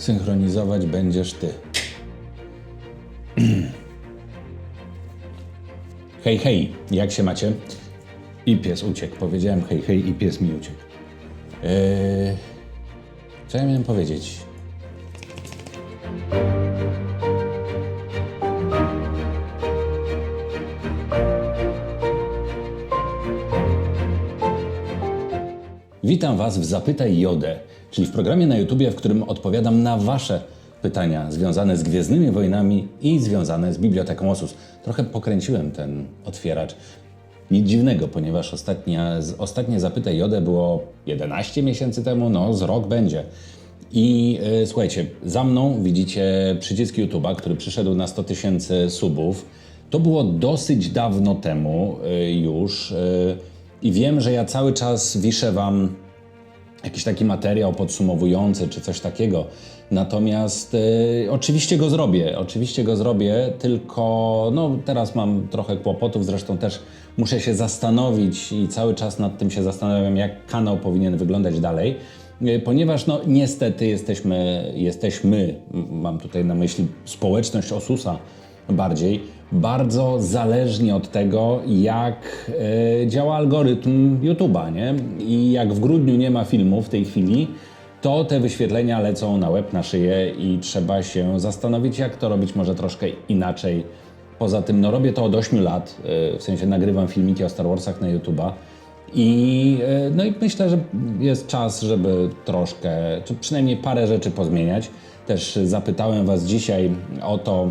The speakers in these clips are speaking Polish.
Synchronizować będziesz ty. Hej, hej, jak się macie? I pies uciekł. Powiedziałem hej, hej i pies mi uciekł. Eee, co ja miałem powiedzieć? Witam Was w Zapytaj Jodę, czyli w programie na YouTubie, w którym odpowiadam na Wasze pytania związane z Gwiezdnymi Wojnami i związane z Biblioteką Osus. Trochę pokręciłem ten otwieracz. Nic dziwnego, ponieważ ostatnia, ostatnie Zapytaj Jodę było 11 miesięcy temu, no z rok będzie. I e, słuchajcie, za mną widzicie przycisk YouTube'a, który przyszedł na 100 tysięcy subów. To było dosyć dawno temu e, już. e, I wiem, że ja cały czas wiszę Wam jakiś taki materiał podsumowujący czy coś takiego. Natomiast e, oczywiście go zrobię, oczywiście go zrobię, tylko no, teraz mam trochę kłopotów, zresztą też muszę się zastanowić i cały czas nad tym się zastanawiam, jak kanał powinien wyglądać dalej. E, Ponieważ no, niestety jesteśmy, jesteśmy, mam tutaj na myśli społeczność Osusa bardziej, bardzo zależni od tego, jak e, działa algorytm YouTube'a, nie? I jak w grudniu nie ma filmu w tej chwili, to te wyświetlenia lecą na łeb, na szyję i trzeba się zastanowić, jak to robić może troszkę inaczej. Poza tym, no robię to od 8 lat, e, w sensie nagrywam filmiki o Star Warsach na YouTube'a i, e, no i myślę, że jest czas, żeby troszkę, czy przynajmniej parę rzeczy pozmieniać. Też zapytałem Was dzisiaj o to,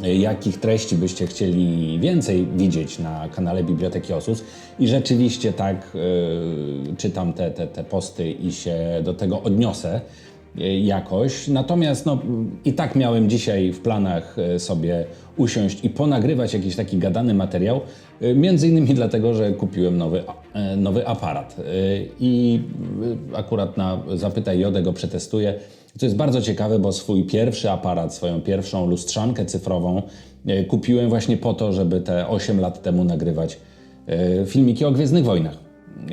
jakich treści byście chcieli więcej widzieć na kanale Biblioteki Osus. I rzeczywiście tak y, czytam te, te, te posty i się do tego odniosę y, jakoś. Natomiast no, i tak miałem dzisiaj w planach y, sobie usiąść i ponagrywać jakiś taki gadany materiał, między innymi dlatego, że kupiłem nowy, e, nowy aparat. I akurat na Zapytaj Jodę go przetestuję. To jest bardzo ciekawe, bo swój pierwszy aparat, swoją pierwszą lustrzankę cyfrową e, kupiłem właśnie po to, żeby te 8 lat temu nagrywać e, filmiki o Gwiezdnych Wojnach. E,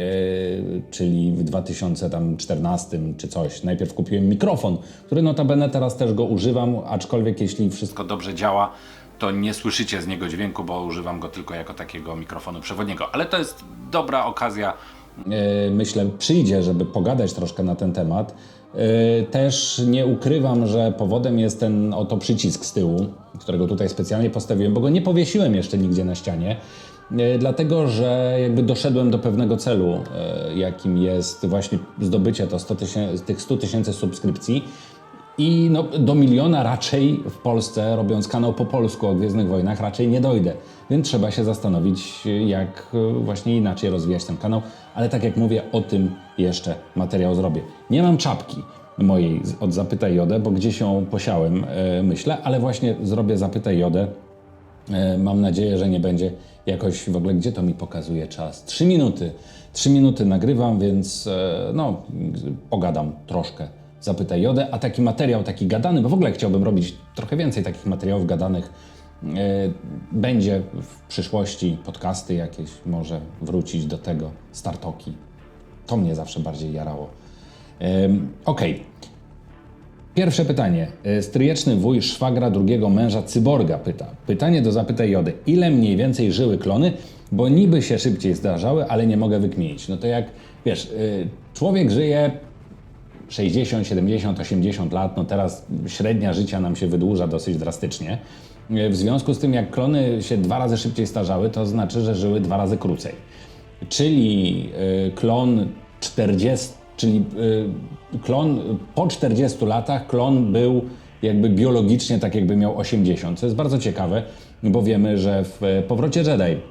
Czyli w 2014 czy coś. Najpierw kupiłem mikrofon, który notabene teraz też go używam, aczkolwiek jeśli wszystko dobrze działa, to nie słyszycie z niego dźwięku, bo używam go tylko jako takiego mikrofonu przewodniego. Ale to jest dobra okazja myślę, przyjdzie, żeby pogadać troszkę na ten temat. E, Też nie ukrywam, że powodem jest ten oto przycisk z tyłu, którego tutaj specjalnie postawiłem, bo go nie powiesiłem jeszcze nigdzie na ścianie, e, dlatego że jakby doszedłem do pewnego celu, e, jakim jest właśnie zdobycie to 100 tysięcy, tych 100 tysięcy subskrypcji. I no, do miliona raczej w Polsce, robiąc kanał po polsku o Gwiezdnych Wojnach, raczej nie dojdę. Więc trzeba się zastanowić, jak właśnie inaczej rozwijać ten kanał. Ale tak jak mówię, o tym jeszcze materiał zrobię. Nie mam czapki mojej od Zapytaj Jodę, bo gdzieś ją posiałem, e, myślę, ale właśnie zrobię Zapytaj Jodę. E, Mam nadzieję, że nie będzie jakoś w ogóle, gdzie to mi pokazuje czas. Trzy minuty. Trzy minuty nagrywam, więc e, no, pogadam troszkę. Zapytaj Jodę, a taki materiał, taki gadany, bo w ogóle chciałbym robić trochę więcej takich materiałów gadanych. E, Będzie w przyszłości podcasty jakieś, może wrócić do tego, startoki. To mnie zawsze bardziej jarało. Okej. Pierwsze pytanie. E, Stryjeczny wuj szwagra drugiego męża cyborga pyta. Pytanie do zapytaj Jody. Ile mniej więcej żyły klony? Bo niby się szybciej zdarzały, ale nie mogę wykminić. No to jak, wiesz, y, człowiek żyje 60, 70, 80 lat, no teraz średnia życia nam się wydłuża dosyć drastycznie. Y, W związku z tym, jak klony się dwa razy szybciej starzały, to znaczy, że żyły dwa razy krócej. Czyli y, klon 40, czyli y, klon po 40 latach, klon był jakby biologicznie tak jakby miał 80, co jest bardzo ciekawe, bo wiemy, że w e, Powrocie Jedi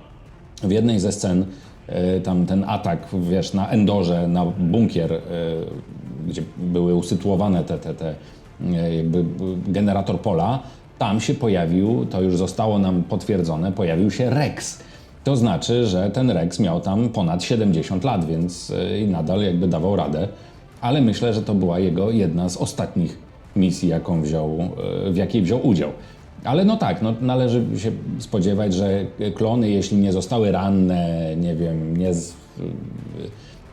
w jednej ze scen e, tam ten atak, wiesz, na Endorze, na bunkier, e, gdzie były usytuowane te, te, te e, jakby generator pola, tam się pojawił, to już zostało nam potwierdzone, pojawił się Rex. To znaczy, że ten Rex miał tam ponad 70 lat, więc e, nadal jakby dawał radę, ale myślę, że to była jego jedna z ostatnich misji, jaką wziął, e, w jakiej wziął udział. Ale no tak, no, należy się spodziewać, że klony, jeśli nie zostały ranne, nie wiem, nie, z,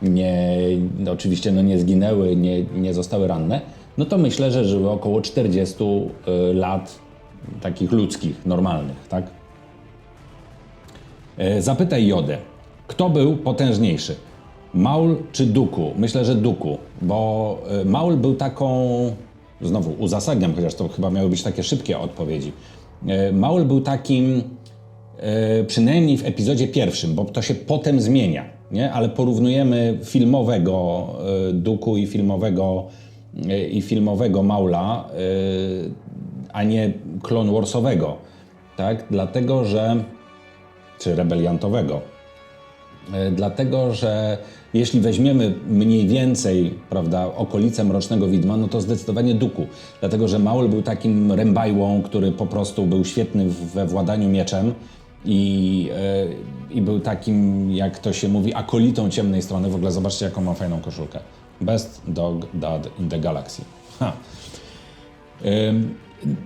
nie, no oczywiście no nie zginęły, nie, nie zostały ranne, no to myślę, że żyły około 40 y, lat takich ludzkich, normalnych, tak? E, Zapytaj Jodę, kto był potężniejszy? Maul czy Duku? Myślę, że Duku, bo e, Maul był taką, znowu uzasadniam, chociaż to chyba miały być takie szybkie odpowiedzi. E, Maul był takim, przynajmniej w epizodzie pierwszym, bo to się potem zmienia, nie? ale porównujemy filmowego Duku i filmowego, i filmowego Maula, a nie Clone Warsowego, tak? Dlatego, że czy rebeliantowego. E, Dlatego, że jeśli weźmiemy mniej więcej, prawda, okolice Mrocznego Widma, no to zdecydowanie Duku. Dlatego, że Maul był takim rębajłą, który po prostu był świetny we władaniu mieczem i, e, i był takim, jak to się mówi, akolitą ciemnej strony. W ogóle zobaczcie, jaką ma fajną koszulkę. Best dog dad in the galaxy. Ha.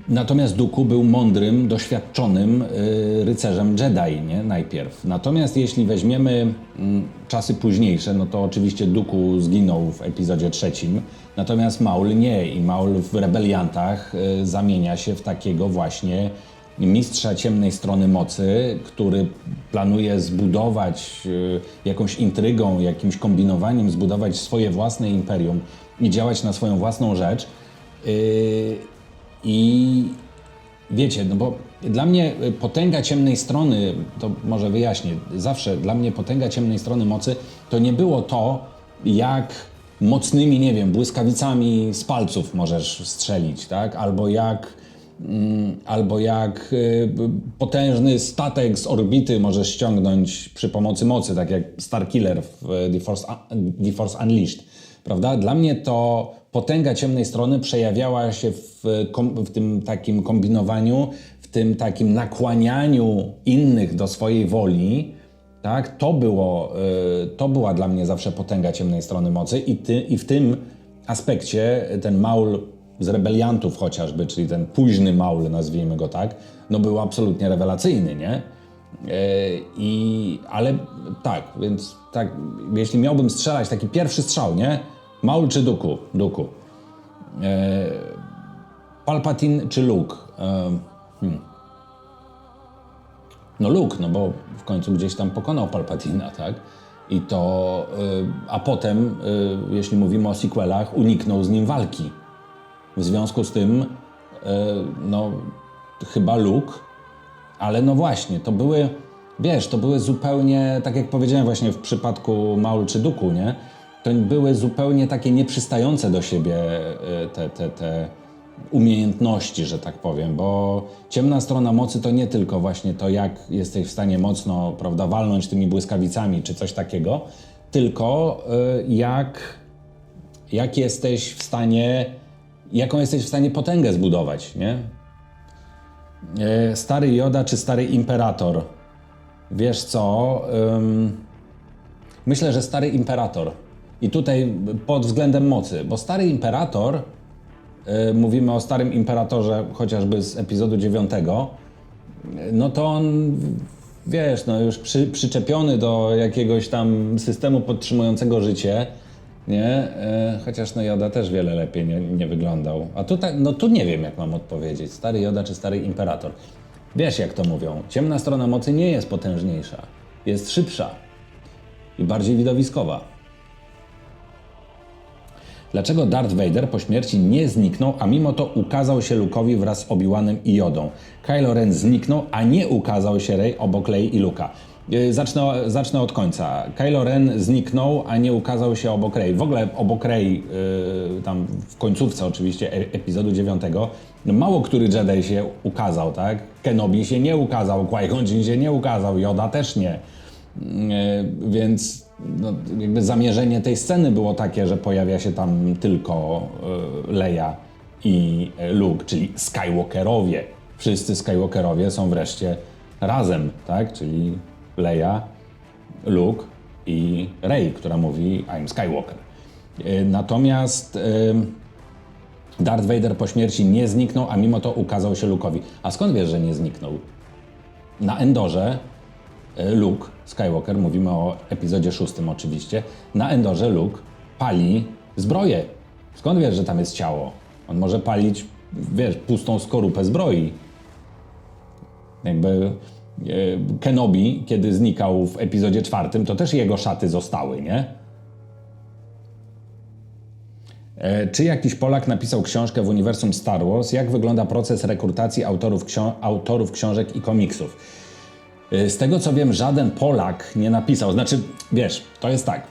Natomiast Duku był mądrym, doświadczonym y, rycerzem Jedi, nie? Najpierw. Natomiast jeśli weźmiemy mm, czasy późniejsze, no to oczywiście Duku zginął w epizodzie trzecim, natomiast Maul nie. I Maul w Rebeliantach y, zamienia się w takiego właśnie mistrza ciemnej strony mocy, który planuje zbudować y, jakąś intrygą, jakimś kombinowaniem, zbudować swoje własne imperium i działać na swoją własną rzecz. I wiecie, no bo dla mnie y, potęga ciemnej strony, to może wyjaśnię, zawsze dla mnie potęga ciemnej strony mocy to nie było to, jak mocnymi, nie wiem, błyskawicami z palców możesz strzelić, tak? Albo jak mm, albo jak y, potężny statek z orbity możesz ściągnąć przy pomocy mocy, tak jak Starkiller w y, The Force, The Force Unleashed. Prawda? Dla mnie to potęga ciemnej strony przejawiała się w, w tym takim kombinowaniu, w tym takim nakłanianiu innych do swojej woli. Tak? To, było, y, to była dla mnie zawsze potęga ciemnej strony mocy i, ty, i w tym aspekcie ten Maul z rebeliantów chociażby, czyli ten późny Maul, nazwijmy go tak, no był absolutnie rewelacyjny, nie? E, I, ale tak, więc tak, jeśli miałbym strzelać, taki pierwszy strzał, nie? Maul czy Duku? Duku. E, Palpatine czy Luke? E, hmm. No Luke, no bo w końcu gdzieś tam pokonał Palpatina, tak? I to, y, a potem, y, jeśli mówimy o sequelach, uniknął z nim walki. W związku z tym, y, no, chyba Luke, ale no właśnie, to były, wiesz, to były zupełnie, tak jak powiedziałem właśnie w przypadku Maul czy Duku, nie? To były zupełnie takie nieprzystające do siebie y, te, te, te umiejętności, że tak powiem, bo ciemna strona mocy to nie tylko właśnie to, jak jesteś w stanie mocno, prawda, walnąć tymi błyskawicami czy coś takiego, tylko y, jak, jak jesteś w stanie, jaką jesteś w stanie potęgę zbudować, nie? E, Stary Joda czy stary Imperator? Wiesz co? myślę, że stary Imperator. I tutaj pod względem mocy, bo stary Imperator, y, mówimy o starym Imperatorze chociażby z epizodu 9, no to on, wiesz, no już przy, przyczepiony do jakiegoś tam systemu podtrzymującego życie, nie? E, chociaż no Joda też wiele lepiej nie, nie wyglądał. A tutaj, no tu nie wiem jak mam odpowiedzieć, stary Joda czy stary Imperator. Wiesz jak to mówią, ciemna strona mocy nie jest potężniejsza, jest szybsza i bardziej widowiskowa. Dlaczego Darth Vader po śmierci nie zniknął, a mimo to ukazał się Luke'owi wraz z Obi-Wanem i Jodą? Kylo Ren zniknął, a nie ukazał się Rey obok Lei i Luka. Yy, Zacznę, zacznę od końca. Kylo Ren zniknął, a nie ukazał się obok Rey. W ogóle obok Rey, yy, tam w końcówce oczywiście e- epizodu 9, no mało który Jedi się ukazał, tak? Kenobi się nie ukazał, Qui-Gon się nie ukazał, Yoda też nie. E, Więc no, jakby zamierzenie tej sceny było takie, że pojawia się tam tylko e, Leia i e, Luke, czyli Skywalkerowie. Wszyscy Skywalkerowie są wreszcie razem, tak? Czyli Leia, Luke i Rey, która mówi I'm Skywalker. Natomiast Darth Vader po śmierci nie zniknął, a mimo to ukazał się Luke'owi. A skąd wiesz, że nie zniknął? Na Endorze Luke Skywalker, mówimy o epizodzie szóstym oczywiście, na Endorze Luke pali zbroję. Skąd wiesz, że tam jest ciało? On może palić, wiesz, pustą skorupę zbroi. Jakby e, Kenobi, kiedy znikał w epizodzie czwartym, to też jego szaty zostały, nie? E, Czy jakiś Polak napisał książkę w uniwersum Star Wars? Jak wygląda proces rekrutacji autorów, autorów książek i komiksów? E, Z tego co wiem, żaden Polak nie napisał. Znaczy, wiesz, to jest tak.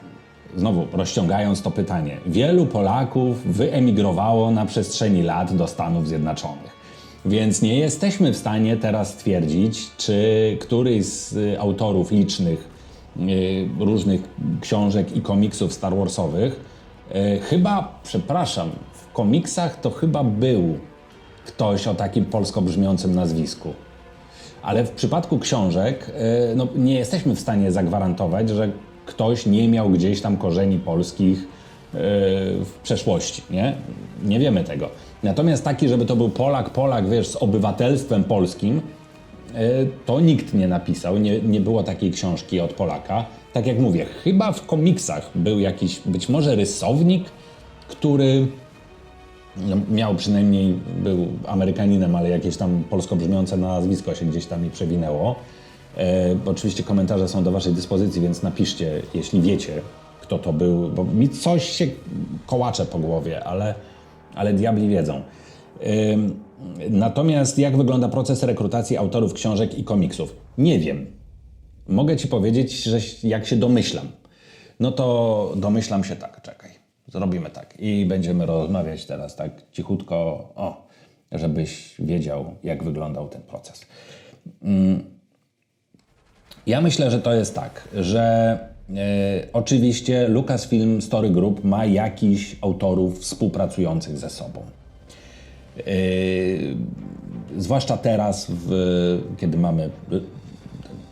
Znowu rozciągając to pytanie. Wielu Polaków wyemigrowało na przestrzeni lat do Stanów Zjednoczonych. Więc nie jesteśmy w stanie teraz stwierdzić, czy któryś z y, autorów licznych y, różnych książek i komiksów Star Warsowych, y, chyba, przepraszam, w komiksach to chyba był ktoś o takim polsko brzmiącym nazwisku. Ale w przypadku książek y, no, nie jesteśmy w stanie zagwarantować, że ktoś nie miał gdzieś tam korzeni polskich y, w przeszłości, nie? Nie wiemy tego. Natomiast taki, żeby to był Polak, Polak, wiesz, z obywatelstwem polskim, y, to nikt nie napisał, nie, nie było takiej książki od Polaka. Tak jak mówię, chyba w komiksach był jakiś, być może rysownik, który no, miał przynajmniej, był Amerykaninem, ale jakieś tam polsko brzmiące nazwisko się gdzieś tam mi przewinęło. E, oczywiście komentarze są do Waszej dyspozycji, więc napiszcie, jeśli wiecie, kto to był, bo mi coś się kołacze po głowie, ale, ale diabli wiedzą. Ym, Natomiast jak wygląda proces rekrutacji autorów książek i komiksów? Nie wiem. Mogę Ci powiedzieć, że jak się domyślam. No to domyślam się tak, czekaj. Zrobimy tak i będziemy rozmawiać teraz tak cichutko, o, żebyś wiedział, jak wyglądał ten proces. Ja myślę, że to jest tak, że e, oczywiście Lucasfilm Story Group ma jakichś autorów współpracujących ze sobą. E, zwłaszcza teraz, w, kiedy mamy e,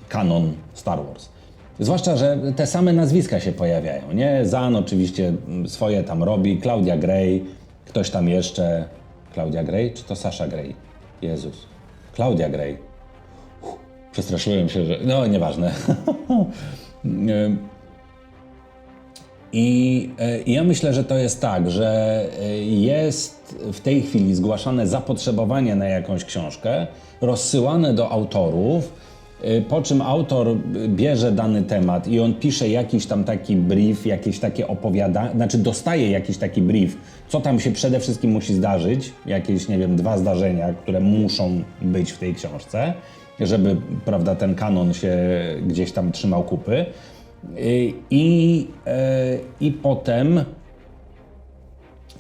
kanon Star Wars. Zwłaszcza, że te same nazwiska się pojawiają, nie? Zan oczywiście swoje tam robi, Claudia Gray, ktoś tam jeszcze. Claudia Gray, czy to Sasha Gray? Jezus. Claudia Gray. Uff, Przestraszyłem się, że. No, nieważne. Em, I e, ja myślę, że to jest tak, że e, jest w tej chwili zgłaszane zapotrzebowanie na jakąś książkę, rozsyłane do autorów, e, po czym autor bierze dany temat i on pisze jakiś tam taki brief, jakieś takie opowiadanie, znaczy dostaje jakiś taki brief, co tam się przede wszystkim musi zdarzyć, jakieś, nie wiem, dwa zdarzenia, które muszą być w tej książce, żeby, prawda, ten kanon się gdzieś tam trzymał kupy. I, i, e, I potem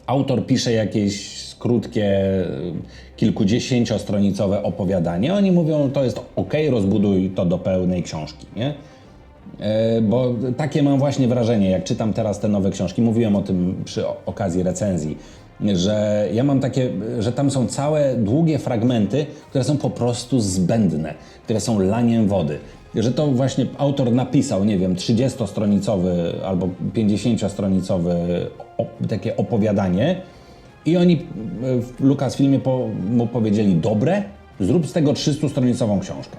autor pisze jakieś krótkie, kilkudziesięciostronicowe opowiadanie. Oni mówią, to jest ok, rozbuduj to do pełnej książki, nie? E, Bo takie mam właśnie wrażenie, jak czytam teraz te nowe książki, mówiłem o tym przy okazji recenzji, że ja mam takie, że tam są całe długie fragmenty, które są po prostu zbędne, które są laniem wody. Że to właśnie autor napisał, nie wiem, 30-stronicowy albo 50-stronicowy op- takie opowiadanie i oni w Lucasfilmie po, mu powiedzieli, dobre, zrób z tego 300-stronicową książkę.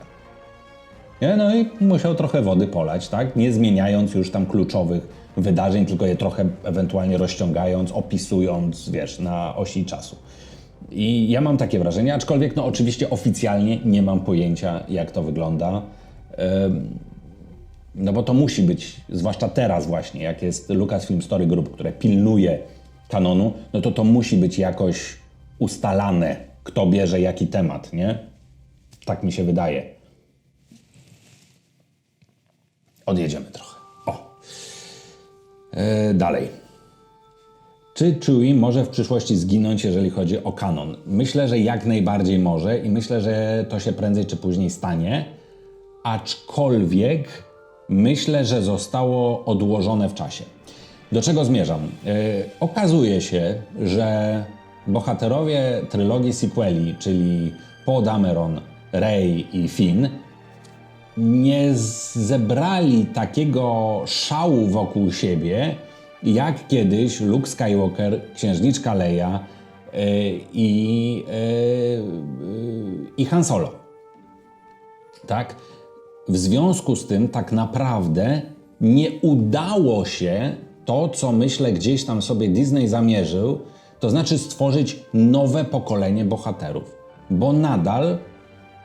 Nie? No i musiał trochę wody polać, tak? Nie zmieniając już tam kluczowych wydarzeń, tylko je trochę ewentualnie rozciągając, opisując, wiesz, na osi czasu. I ja mam takie wrażenie, aczkolwiek no oczywiście oficjalnie nie mam pojęcia, jak to wygląda. No bo to musi być, zwłaszcza teraz właśnie, jak jest Lucasfilm Story Group, które pilnuje kanonu, no to to musi być jakoś ustalane, kto bierze jaki temat, nie? Tak mi się wydaje. Odjedziemy trochę. O. E, dalej. Czy Chewie może w przyszłości zginąć, jeżeli chodzi o kanon? Myślę, że jak najbardziej może i myślę, że to się prędzej czy później stanie. Aczkolwiek myślę, że zostało odłożone w czasie. Do czego zmierzam? E, okazuje się, że bohaterowie trylogii sequeli, czyli Poe Dameron, Rey i Finn, nie zebrali takiego szału wokół siebie, jak kiedyś Luke Skywalker, księżniczka Leia yy, yy, i Han Solo. Tak? W związku z tym tak naprawdę nie udało się to, co myślę gdzieś tam sobie Disney zamierzył, to znaczy stworzyć nowe pokolenie bohaterów. Bo nadal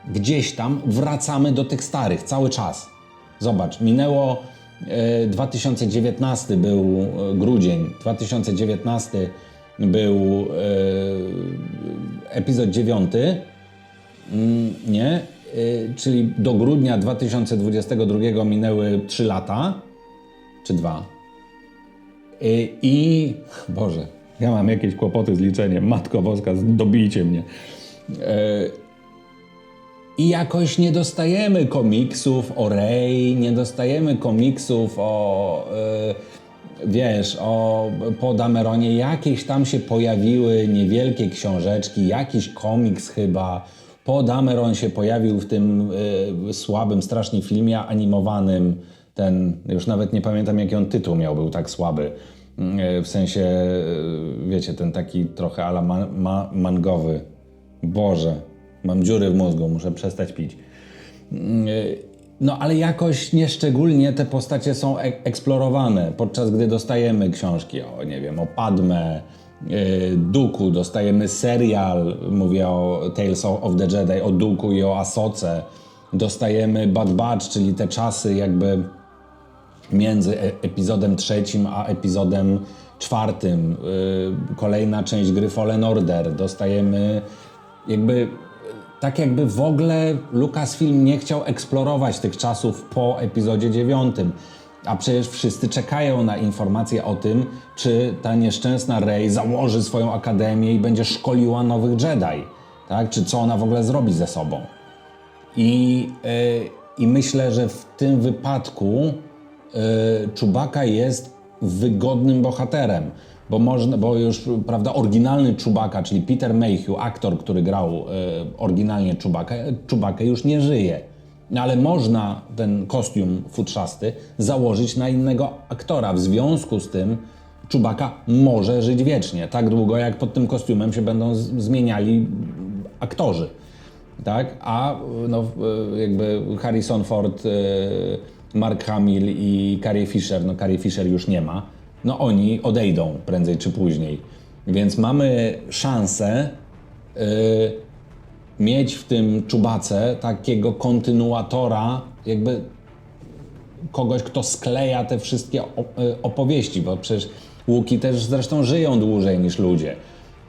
gdzieś tam wracamy do tych starych cały czas. Zobacz, minęło e, 2019 był e, grudzień, 2019 był e, epizod 9, mm, nie? E, czyli do grudnia 2022 minęły 3 lata, czy 2. I, I, Boże, ja mam jakieś kłopoty z liczeniem. Matko Boska, dobijcie mnie. E, I jakoś nie dostajemy komiksów o Rey, nie dostajemy komiksów o, e, wiesz, o po Dameronie. Jakieś tam się pojawiły niewielkie książeczki, jakiś komiks chyba. Po Dameron się pojawił w tym e, słabym strasznie filmie animowanym. Ten, już nawet nie pamiętam jaki on tytuł miał, był tak słaby. E, W sensie, e, wiecie, ten taki trochę ala ma, ma, mangowy. Boże, mam dziury w mózgu, muszę przestać pić. Mm, e, No ale jakoś nieszczególnie te postacie są eksplorowane, podczas gdy dostajemy książki o, nie wiem, o Padme, e, Duku, dostajemy serial, mówię o Tales of of the Jedi, o Duku i o Asoce, dostajemy Bad Batch, czyli te czasy jakby między e- epizodem trzecim a epizodem czwartym. Yy, kolejna część gry Fallen Order. Dostajemy jakby tak jakby w ogóle Lucasfilm nie chciał eksplorować tych czasów po epizodzie dziewiątym. A przecież wszyscy czekają na informacje o tym, czy ta nieszczęsna Rey założy swoją akademię i będzie szkoliła nowych Jedi. Tak? Czy co ona w ogóle zrobi ze sobą. I, y, I myślę, że w tym wypadku y, Chewbacca jest wygodnym bohaterem, bo, można, bo już prawda, oryginalny Chewbacca, czyli Peter Mayhew, aktor, który grał y, oryginalnie Chewbacca już nie żyje. No, Ale można ten kostium futrzasty założyć na innego aktora. W związku z tym Chewbacca może żyć wiecznie, tak długo jak pod tym kostiumem się będą zmieniali aktorzy tak? A no, y, jakby Harrison Ford, Mark Hamill i Carrie Fisher, no Carrie Fisher już nie ma, no oni odejdą prędzej czy później. Więc mamy szansę y, mieć w tym czubace takiego kontynuatora, jakby kogoś, kto skleja te wszystkie y, opowieści, bo przecież łuki też zresztą żyją dłużej niż ludzie.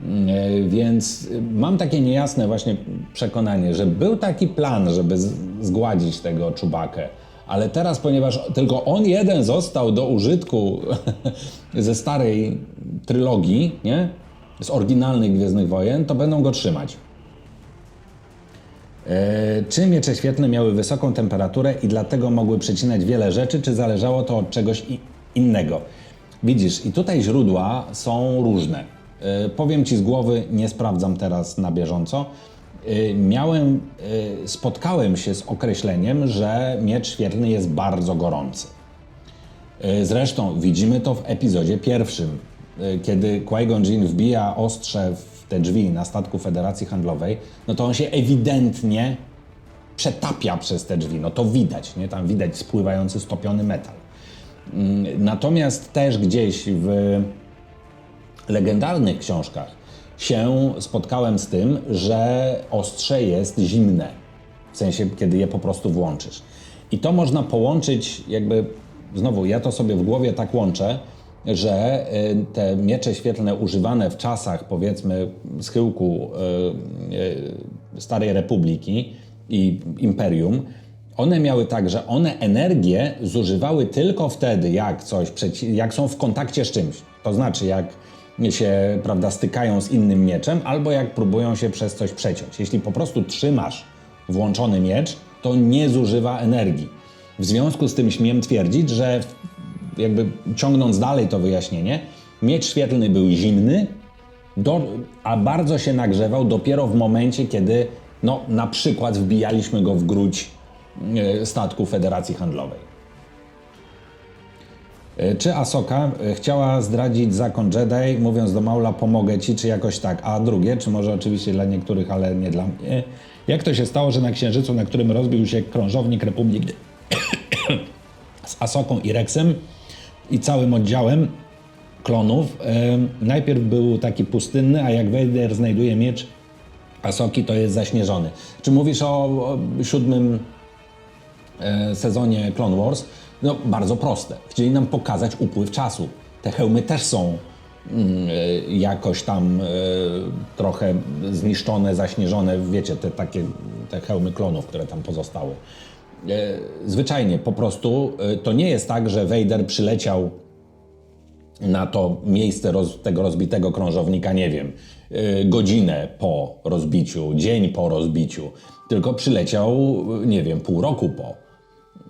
Mm, e, Więc y, mam takie niejasne właśnie przekonanie, że był taki plan, żeby zgładzić tego czubakę, ale teraz, ponieważ tylko on jeden został do użytku ze starej trylogii, nie? z oryginalnych Gwiezdnych Wojen, to będą go trzymać. E, Czy miecze świetlne miały wysoką temperaturę i dlatego mogły przecinać wiele rzeczy, czy zależało to od czegoś innego? Widzisz, i tutaj źródła są różne. E, Powiem ci z głowy, nie sprawdzam teraz na bieżąco. E, Miałem, e, spotkałem się z określeniem, że miecz świetlny jest bardzo gorący. E, Zresztą widzimy to w epizodzie pierwszym, kiedy Qui-Gon Jinn wbija ostrze w te drzwi na statku Federacji Handlowej, no to on się ewidentnie przetapia przez te drzwi, no to widać, nie? Tam widać spływający stopiony metal. Mm, Natomiast też gdzieś w legendarnych książkach się spotkałem z tym, że ostrze jest zimne. W sensie, kiedy je po prostu włączysz. I to można połączyć, jakby znowu, ja to sobie w głowie tak łączę, że y, te miecze świetlne używane w czasach, powiedzmy, schyłku y, y, Starej Republiki i Imperium, one miały tak, że one energię zużywały tylko wtedy, jak coś, jak są w kontakcie z czymś. To znaczy, jak się prawda, stykają z innym mieczem, albo jak próbują się przez coś przeciąć. Jeśli po prostu trzymasz włączony miecz, to nie zużywa energii. W związku z tym śmiem twierdzić, że jakby ciągnąc dalej to wyjaśnienie, miecz świetlny był zimny, do, a bardzo się nagrzewał dopiero w momencie, kiedy no, na przykład wbijaliśmy go w grudź e, statku Federacji Handlowej. E, Czy Asoka e, chciała zdradzić zakon Jedi, mówiąc do Maula pomogę ci, czy jakoś tak? A drugie, czy może oczywiście dla niektórych, ale nie dla mnie. Jak to się stało, że na Księżycu, na którym rozbił się krążownik Republik z Asoką i Rexem i całym oddziałem, klonów. Em, Najpierw był taki pustynny, a jak Vader znajduje miecz Asoki, to jest zaśnieżony. Czy mówisz o, o siódmym e, sezonie Clone Wars? No, bardzo proste. Chcieli nam pokazać upływ czasu. Te hełmy też są mm, e, jakoś tam e, trochę zniszczone, zaśnieżone, wiecie, te takie te hełmy klonów, które tam pozostały. E, zwyczajnie, po prostu to nie jest tak, że Vader przyleciał na to miejsce roz, tego rozbitego krążownika, nie wiem, godzinę po rozbiciu, dzień po rozbiciu, tylko przyleciał, nie wiem, pół roku po.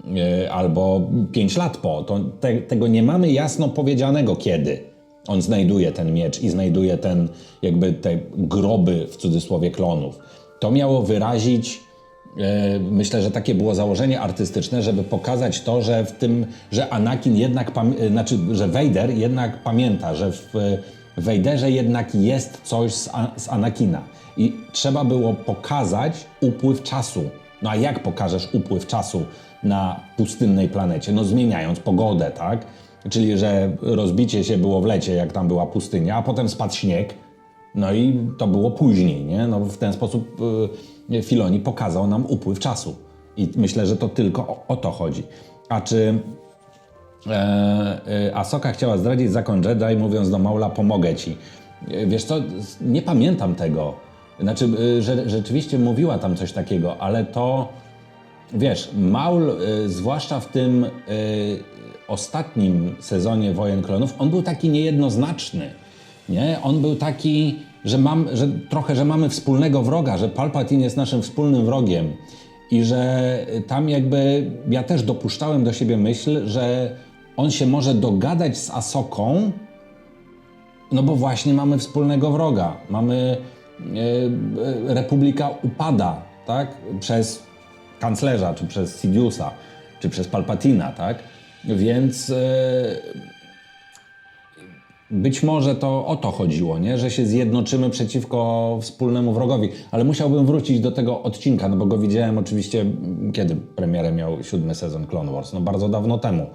Yy, albo pięć lat po. To, te, tego nie mamy jasno powiedzianego kiedy on znajduje ten miecz i znajduje ten, jakby te groby w cudzysłowie klonów. To miało wyrazić E, Myślę, że takie było założenie artystyczne, żeby pokazać to, że w tym, że Anakin jednak, e, znaczy, że Vader jednak pamięta, że w Vaderze jednak jest coś z, z Anakina. I trzeba było pokazać upływ czasu. No a jak pokażesz upływ czasu na pustynnej planecie? No zmieniając pogodę, tak? Czyli, że rozbicie się było w lecie, jak tam była pustynia, a potem spadł śnieg, no i to było później, nie? No w ten sposób y, Filoni pokazał nam upływ czasu. I myślę, że to tylko o, o to chodzi. A czy e, e, Asoka chciała zdradzić zakon Jedi, mówiąc do Maula, pomogę ci. E, Wiesz co, nie pamiętam tego. Znaczy, y, że rzeczywiście mówiła tam coś takiego, ale to, wiesz, Maul, y, zwłaszcza w tym y, ostatnim sezonie Wojen Klonów, on był taki niejednoznaczny. Nie? On był taki, że, mam, że trochę, że mamy wspólnego wroga, że Palpatine jest naszym wspólnym wrogiem. I że tam jakby ja też dopuszczałem do siebie myśl, że on się może dogadać z Asoką, no bo właśnie mamy wspólnego wroga. Mamy e, e, Republika upada, tak? Przez kanclerza, czy przez Sidiousa, czy przez Palpatina, tak? Więc e, być może to o to chodziło, nie? że się zjednoczymy przeciwko wspólnemu wrogowi. Ale musiałbym wrócić do tego odcinka, no bo go widziałem oczywiście, mm, kiedy premierę miał siódmy sezon Clone Wars. No bardzo dawno temu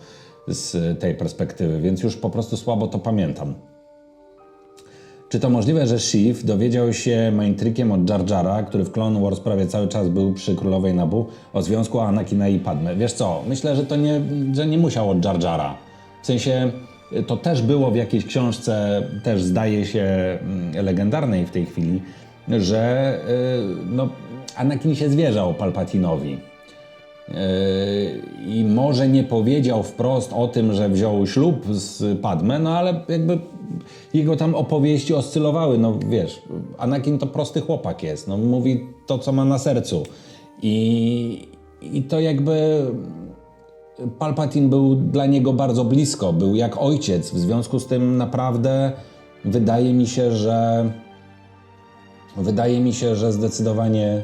z tej perspektywy, więc już po prostu słabo to pamiętam. Czy to możliwe, że Sheev dowiedział się mindtrickiem od Jar Jara, który w Clone Wars prawie cały czas był przy królowej Nabu, o związku Anakina i Padme? Wiesz co, myślę, że to nie, że nie musiał od Jar Jara. W sensie, y, to też było w jakiejś książce, też zdaje się mm, legendarnej w tej chwili, że y, no, Anakin się zwierzał Palpatinowi. Yy, I może nie powiedział wprost o tym, że wziął ślub z Padme, no ale jakby jego tam opowieści oscylowały. No wiesz, Anakin to prosty chłopak jest. No, mówi to, co ma na sercu. I, i to jakby Palpatine był dla niego bardzo blisko, był jak ojciec. W związku z tym naprawdę wydaje mi się, że Wydaje mi się, że zdecydowanie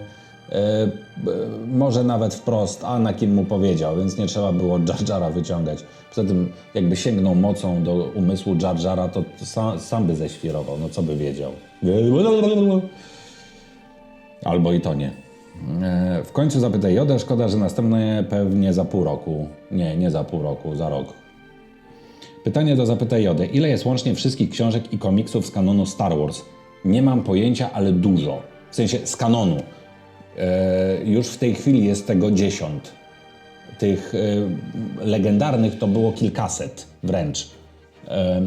może nawet wprost Anakin mu powiedział, więc nie trzeba było Jar Jara wyciągać. Poza tym, jakby sięgnął mocą do umysłu Jar Jara, to sam, sam by ześwirował, no co by wiedział. Albo i to nie. E, W końcu zapytaj Jodę, szkoda, że następne pewnie za pół roku. Nie, nie za pół roku, za rok. Pytanie do Zapytaj Jodę. Ile jest łącznie wszystkich książek i komiksów z kanonu Star Wars? Nie mam pojęcia, ale dużo. W sensie z kanonu. E, już w tej chwili jest tego dziesiąt. Tych e, legendarnych to było kilkaset wręcz. E,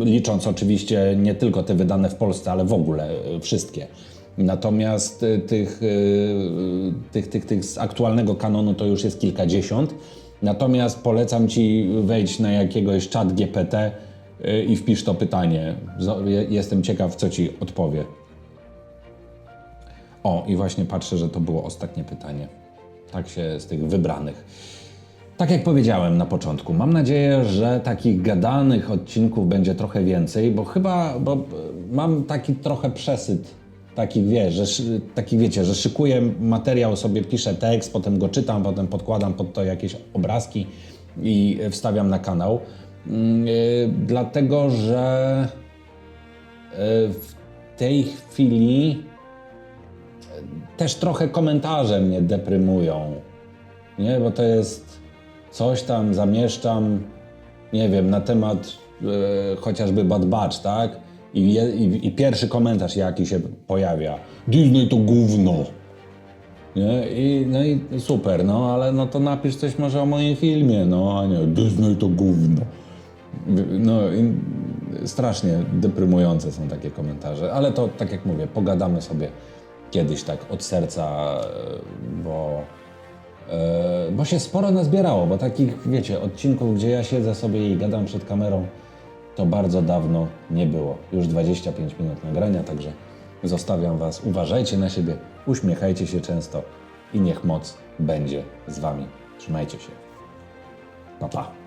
licząc oczywiście nie tylko te wydane w Polsce, ale w ogóle wszystkie. Natomiast tych, tych, tych, tych z aktualnego kanonu to już jest kilkadziesiąt. Natomiast polecam Ci wejść na jakiegoś czat GPT i wpisz to pytanie. Jestem ciekaw, co Ci odpowie. O, i właśnie patrzę, że to było ostatnie pytanie. Tak się z tych wybranych. Tak jak powiedziałem na początku, mam nadzieję, że takich gadanych odcinków będzie trochę więcej, bo chyba bo mam taki trochę przesyt takich, wiesz, że, takich wiecie, że szykuję materiał, sobie piszę tekst, potem go czytam, potem podkładam pod to jakieś obrazki i wstawiam na kanał. E, Dlatego, że e, w tej chwili też trochę komentarze mnie deprymują. Nie, bo to jest coś tam zamieszczam, nie wiem, na temat e, chociażby Bad Batch, tak? I, je, i, I pierwszy komentarz jaki się pojawia. Disney to gówno. Nie? I, no i super, no ale no to napisz coś może o moim filmie, no a nie Disney to gówno. No strasznie deprymujące są takie komentarze, ale to tak jak mówię, pogadamy sobie kiedyś tak od serca, e, bo, e, bo się sporo nazbierało, bo takich, wiecie, odcinków, gdzie ja siedzę sobie i gadam przed kamerą, to bardzo dawno nie było. Już 25 minut nagrania, także zostawiam Was. Uważajcie na siebie, uśmiechajcie się często i niech moc będzie z Wami. Trzymajcie się. Pa, pa.